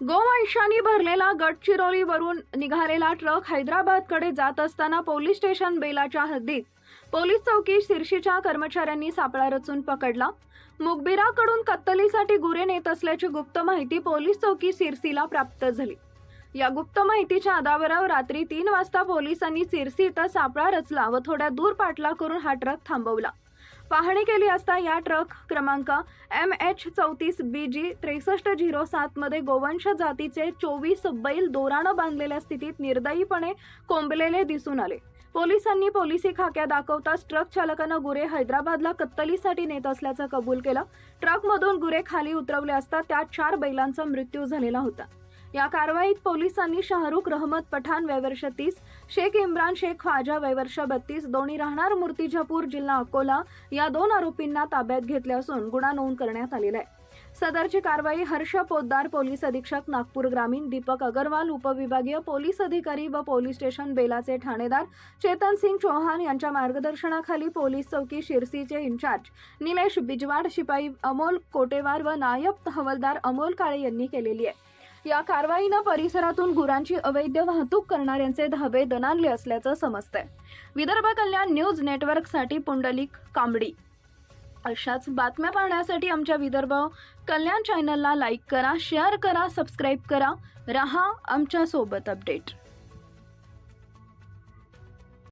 गोवंशांनी भरलेला गडचिरोलीवरून निघालेला ट्रक हैदराबादकडे जात असताना पोलीस स्टेशन बेलाच्या हद्दीत पोलीस चौकी शिर्शीच्या कर्मचाऱ्यांनी सापळा रचून पकडला. मुखबिराकडून कत्तलीसाठी गुरे नेत असल्याची गुप्त माहिती पोलीस चौकी सिरसीला प्राप्त झाली. या गुप्त माहितीच्या आधारावर रात्री तीन वाजता पोलिसांनी सिरसी इथं सापळा रचला व थोड्या दूर पाठला करून हा ट्रक थांबवला. पाहणी केली असता या ट्रक क्रमांक एम एच चौतीस बी जी त्रेसष्ट झिरो सातमध्ये गोवंश जातीचे चोवीस बैल दोरानं बांधलेल्या स्थितीत निर्दयीपणे कोंबलेले दिसून आले. पोलिसांनी पोलिसी खाक्या दाखवताच ट्रक चालकानं गुरे हैदराबादला कत्तलीसाठी नेत असल्याचं कबूल केलं. ट्रकमधून गुरे खाली उतरवले असता त्यात चार बैलांचा मृत्यू झालेला होता. या कारवाईत पोलिसांनी शाहरुख रहमत पठाण वयवर्ष तीस शेख इम्रान शेख ख्वाजा वयवर्ष बत्तीस दोन्ही राहणार मूर्तिजापूर जिल्हा अकोला या दोन आरोपींना ताब्यात घेतले असून गुन्हा नोंद करण्यात आलेला आहे. सदरची कारवाई हर्ष पोद्दार पोलीस अधीक्षक नागपूर ग्रामीण दीपक अगरवाल उपविभागीय पोलीस अधिकारी व पोलीस स्टेशन बेलाचे ठाणेदार चेतन सिंग चौहान यांच्या मार्गदर्शनाखाली पोलीस चौकी शिरसीचे इन्चार्ज निलेश बिजवाड शिपाई अमोल कोटेवार व नायब हवलदार अमोल काळे यांनी केलेली आहे. या कारवाईनं परिसरातून गुरांची अवैध वाहतूक करणाऱ्यांचे धाबे दणाणले असल्याचं समजतंय. विदर्भ कल्याण न्यूज नेटवर्कसाठी पुंडलिक कांबडी. अशाच बातम्या पाहण्यासाठी आमच्या विदर्भ कल्याण चॅनलला लाईक करा शेअर करा सबस्क्राईब करा. रहा आमच्यासोबत अपडेट.